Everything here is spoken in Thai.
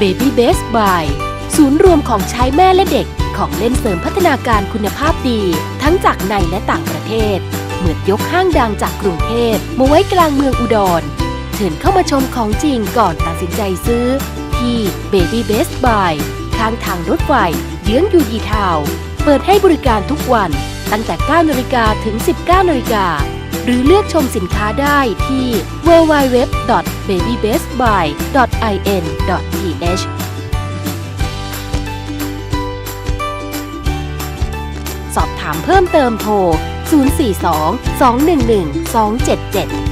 Baby Best Buy ศูนย์รวมของใช้แม่และเด็ก ของเล่นเสริมพัฒนาการคุณภาพดี ทั้งจากในและต่างประเทศ เหมือนยกห้างดังจากกรุงเทพมาไว้กลางเมืองอุดร เชิญเข้ามาชมของจริงก่อนตัดสินใจซื้อ ที่ Baby Best Buy ข้างทางรถไฟเยื้องยูดีทาว เปิดให้บริการทุกวันตั้งแต่ 9นาฬิกาถึง 19นาฬิกา รือเลือกชมสินค้าได้ที่ www.babybestbuy.in.th สอบถามเพิ่มเติมโทร 042 211 277